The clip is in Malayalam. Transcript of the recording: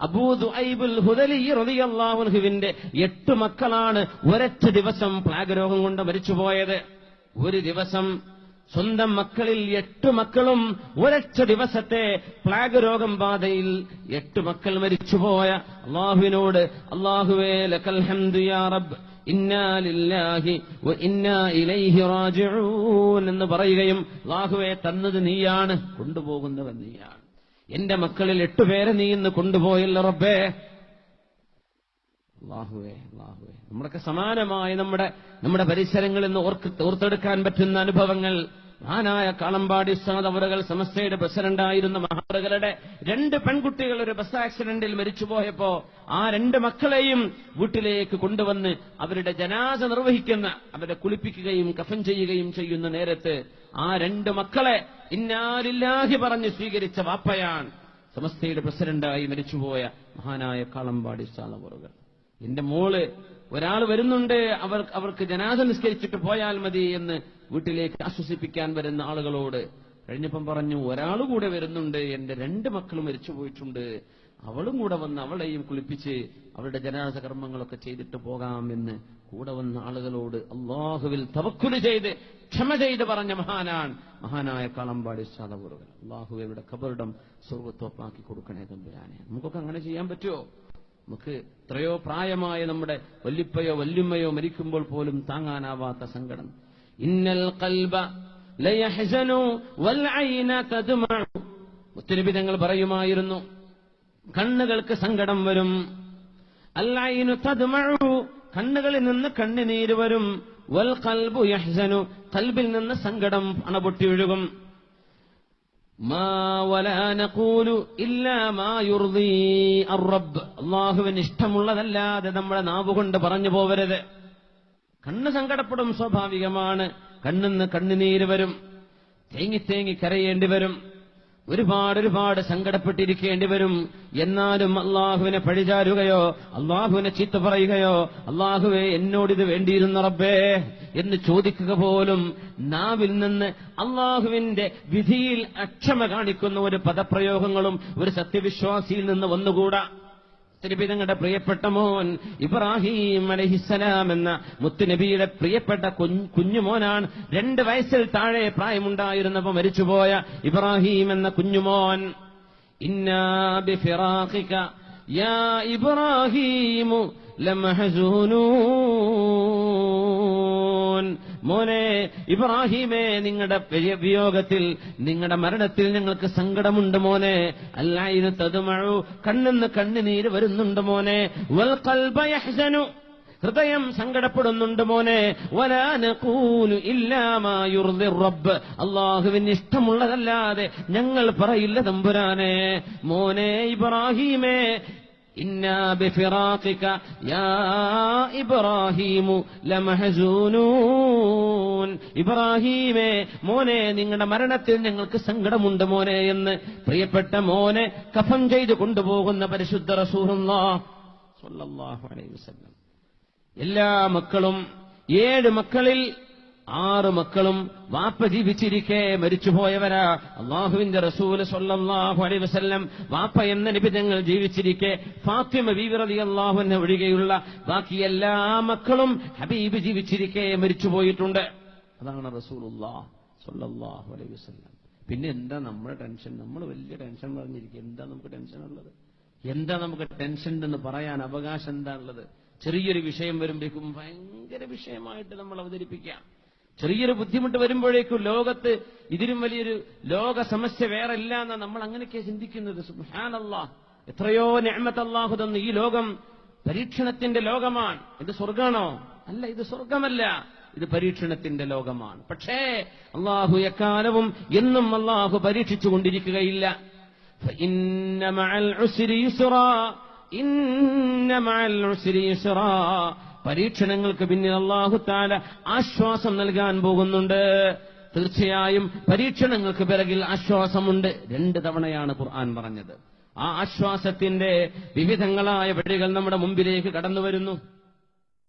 അബൂദുഐബുൽഹുദലിന്റെ എട്ട് മക്കളാണ് ഒരൊറ്റ ദിവസം പ്ലാഗ് രോഗം കൊണ്ട് മരിച്ചുപോയത്. ഒരു ദിവസം സ്വന്തം മക്കളിൽ എട്ട് മക്കളും ഒരൊറ്റ ദിവസത്തെ പ്ലാഗ് രോഗം ബാധയിൽ എട്ട് മക്കൾ മരിച്ചുപോയ അള്ളാഹുവിനോട് അള്ളാഹുവേ ലക്കൽ ഹംദു യാ എന്ന് പറയുകയും ലാഹുവെ തന്നത് നീയാണ് കൊണ്ടുപോകുന്നവൻ നീയാണ്. എന്റെ മക്കളിൽ എട്ടുപേരെ നീ ഇന്ന് കൊണ്ടുപോയല്ലോ റബ്ബേ. അള്ളാഹുവേ അള്ളാഹുവേ. നമ്മളൊക്കെ സമാനമായ നമ്മുടെ നമ്മുടെ പരിസരങ്ങളിൽ നിന്ന് ഓർത്തെടുക്കാൻ പറ്റുന്ന അനുഭവങ്ങൾ. മഹാനായ കാളമ്പാടി സാദവറുകൾ സമസ്തയുടെ പ്രസിഡന്റായിരുന്ന മഹാറുകളുടെ രണ്ട് പെൺകുട്ടികൾ ഒരു ബസ് ആക്സിഡന്റിൽ മരിച്ചുപോയപ്പോ ആ രണ്ട് മക്കളെയും വീട്ടിലേക്ക് കൊണ്ടുവന്ന് അവരുടെ ജനാസ നിർവഹിക്കുന്ന അവരെ കുളിപ്പിക്കുകയും കഫൻ ചെയ്യുകയും ചെയ്യുന്ന നേരത്ത് ആ രണ്ട് മക്കളെ ഇന്നാലില്ലാഹി പറഞ്ഞ് സ്വീകരിച്ച വാപ്പയാണ് സമസ്തയുടെ പ്രസിഡന്റായി മരിച്ചുപോയ മഹാനായ കാളമ്പാടി സാദവറുകൾ എന്റെ മോൾ ഒരാൾ വരുന്നുണ്ട് അവർ അവർക്ക് ജനാസ നിസ്കരിച്ചിട്ട് പോയാൽ മതി എന്ന് വീട്ടിലേക്ക് ആശ്വസിപ്പിക്കാൻ വരുന്ന ആളുകളോട് കഴിഞ്ഞപ്പം പറഞ്ഞു ഒരാൾ കൂടെ വരുന്നുണ്ട് എന്റെ രണ്ട് മക്കൾ മരിച്ചു പോയിട്ടുണ്ട്. അവളും കൂടെ വന്ന് അവളെയും കുളിപ്പിച്ച് അവളുടെ ജനാസ കർമ്മങ്ങളൊക്കെ ചെയ്തിട്ട് പോകാമെന്ന് കൂടെ വന്ന ആളുകളോട് അള്ളാഹുവിൽ തവക്കുൽ ചെയ്ത് ക്ഷമ ചെയ്ത് പറഞ്ഞ മഹാനാണ് മഹാനായ കളമ്പാടി സാധപൂർവൻ അള്ളാഹുവയുടെ കബറിടം സ്വർഗത്തോപ്പാക്കി കൊടുക്കണേ തമ്പുരാനെ. നമുക്കൊക്കെ അങ്ങനെ ചെയ്യാൻ പറ്റുമോ നമുക്ക് എത്രയോ പ്രായമായ നമ്മുടെ വല്ലിപ്പയോ വല്ലുമ്മയോ മരിക്കുമ്പോൾ പോലും താങ്ങാനാവാത്ത സങ്കടം. ഇന്നൽ കൽബ ഒത്തിരി തങ്ങൾ പറയുമായിരുന്നു കണ്ണുകൾക്ക് സങ്കടം വരും. അല്ലായിനു തതുമഴു കണ്ണുകളിൽ നിന്ന് കണ്ണുനീര് വരും. വൽ കൽബു യഹ്സനു. കൽബിൽ നിന്ന് സങ്കടം അണപൊട്ടി ഒഴുകും അർ-റബ്ബ്. ഇഷ്ടമുള്ളതല്ലാതെ നമ്മുടെ നാവുകൊണ്ട് പറഞ്ഞു പോവരുത്. കണ്ണ് സങ്കടപ്പെടും സ്വാഭാവികമാണ്. കണ്ണിന്ന് കണ്ണുനീര് വരും. തേങ്ങി തേങ്ങി കരയേണ്ടി വരും. ഒരുപാട് ഒരുപാട് സങ്കടപ്പെട്ടിരിക്കേണ്ടി വരും. എന്നാലും അള്ളാഹുവിനെ പഴിചാരുകയോ അള്ളാഹുവിനെ ചീത്ത പറയുകയോ അള്ളാഹുവെ എന്നോടിത് വേണ്ടിയിരുന്ന റബ്ബേ എന്ന് ചോദിക്കുക പോലും നാവിൽ നിന്ന് അള്ളാഹുവിന്റെ വിധിയിൽ അക്ഷമ കാണിക്കുന്ന ഒരു പദപ്രയോഗങ്ങളും ഒരു സത്യവിശ്വാസിയിൽ നിന്ന് വന്നുകൂടാ. തിരുപിതങ്ങളുടെ പ്രിയപ്പെട്ട മോൻ ഇബ്രാഹിം അലഹിസലാം എന്ന മുത്തുനബിയുടെ പ്രിയപ്പെട്ട കുഞ്ഞ് കുഞ്ഞുമോനാണ്. രണ്ട് വയസ്സിൽ താഴെ പ്രായമുണ്ടായിരുന്നപ്പോ മരിച്ചുപോയ ഇബ്രാഹിം എന്ന കുഞ്ഞുമോൻ. ഇന്നാ ബിഫിറാഖിക യാ ഇബ്രാഹിമു ലമഹസൂനൂൻ മോനെ ഇബ്രാഹിമേ നിങ്ങളുടെ വിയോഗത്തിൽ നിങ്ങളുടെ മരണത്തിൽ ഞങ്ങൾക്ക് സങ്കടമുണ്ട് മോനെ. അല്ലായിരുന്നു തതുമഴു കണ്ണെന്ന് കണ്ണുനീര് വരുന്നുണ്ട് മോനെ. വൽ ഹൃദയം സങ്കടപ്പെടുന്നുണ്ട് മോനെ. വലാനകൂലു ഇല്ലാമാ യുർദി റബ്ബ്. അള്ളാഹുവിന് ഇഷ്ടമുള്ളതല്ലാതെ ഞങ്ങൾ പറയില്ല തമ്പുരാനെ. മോനെ ഇബ്രാഹിമേ إنا بفراقك يا إبراهيم لمحزونون ഇബ്രാഹീമേ മോനെ നിങ്ങളുടെ മരണത്തിൽ ഞങ്ങൾക്ക് സങ്കടമുണ്ട് മോനെ എന്ന് പ്രിയപ്പെട്ട മോനെ കഫം ചെയ്ത് കൊണ്ടുപോകുന്ന പരിശുദ്ധ റസൂലുള്ളാഹു അലൈഹി വസല്ലം എല്ലാ മക്കളും ഏഴ് മക്കളിൽ ആറ് മക്കളും വാപ്പ ജീവിച്ചിരിക്കെ മരിച്ചുപോയവരാ. അള്ളാഹുവിന്റെ റസൂൽ സൊല്ലാഹു അലൈ വസ്ല്ലം വാപ്പ എന്ന നിബിധങ്ങൾ ജീവിച്ചിരിക്കെ ഫാത്തിമ റളിയല്ലാഹു അൻഹ ഒഴികെയുള്ള ബാക്കി എല്ലാ മക്കളും ഹബീബ് ജീവിച്ചിരിക്കെ മരിച്ചുപോയിട്ടുണ്ട്. അതാണ് റസൂൽ സല്ലല്ലാഹു അലൈഹി വസല്ലം. പിന്നെ എന്താ നമ്മുടെ ടെൻഷൻ? നമ്മൾ വലിയ ടെൻഷൻ പറഞ്ഞിരിക്കുക എന്താ നമുക്ക് ടെൻഷൻ ഉള്ളത്? എന്താ നമുക്ക് ടെൻഷൻ എന്ന് പറയാൻ അവകാശം എന്താ ഉള്ളത്? ചെറിയൊരു വിഷയം വരുമ്പോഴേക്കും ഭയങ്കര വിഷയമായിട്ട് നമ്മൾ അവതരിപ്പിക്കാം. ചെറിയൊരു ബുദ്ധിമുട്ട് വരുമ്പോഴേക്കും ലോകത്ത് ഇതിലും വലിയൊരു ലോക സമസ്യ വേറെ ഇല്ല എന്നാ നമ്മൾ അങ്ങനെയൊക്കെ ചിന്തിക്കുന്നത്. സുഹാനല്ലാ എത്രയോ ഞാമത്തല്ലാഹു തന്നു. ഈ ലോകം പരീക്ഷണത്തിന്റെ ലോകമാണ്. ഇത് സ്വർഗാണോ അല്ല ഇത് സ്വർഗമല്ല ഇത് പരീക്ഷണത്തിന്റെ ലോകമാണ്. പക്ഷേ അള്ളാഹു എക്കാലവും എന്നും അള്ളാഹു പരീക്ഷിച്ചു കൊണ്ടിരിക്കുകയില്ല ഇന്നമൽ ഇന്നമൽ പരീക്ഷണങ്ങൾക്ക് പിന്നിൽ അള്ളാഹുത്താല ആശ്വാസം നൽകാൻ പോകുന്നുണ്ട്. തീർച്ചയായും പരീക്ഷണങ്ങൾക്ക് പിറകിൽ ആശ്വാസമുണ്ട്. രണ്ട് തവണയാണ് ഖുർആൻ പറഞ്ഞത്. ആ ആശ്വാസത്തിന്റെ വിവിധങ്ങളായ വഴികൾ നമ്മുടെ മുമ്പിലേക്ക് കടന്നു വരുന്നു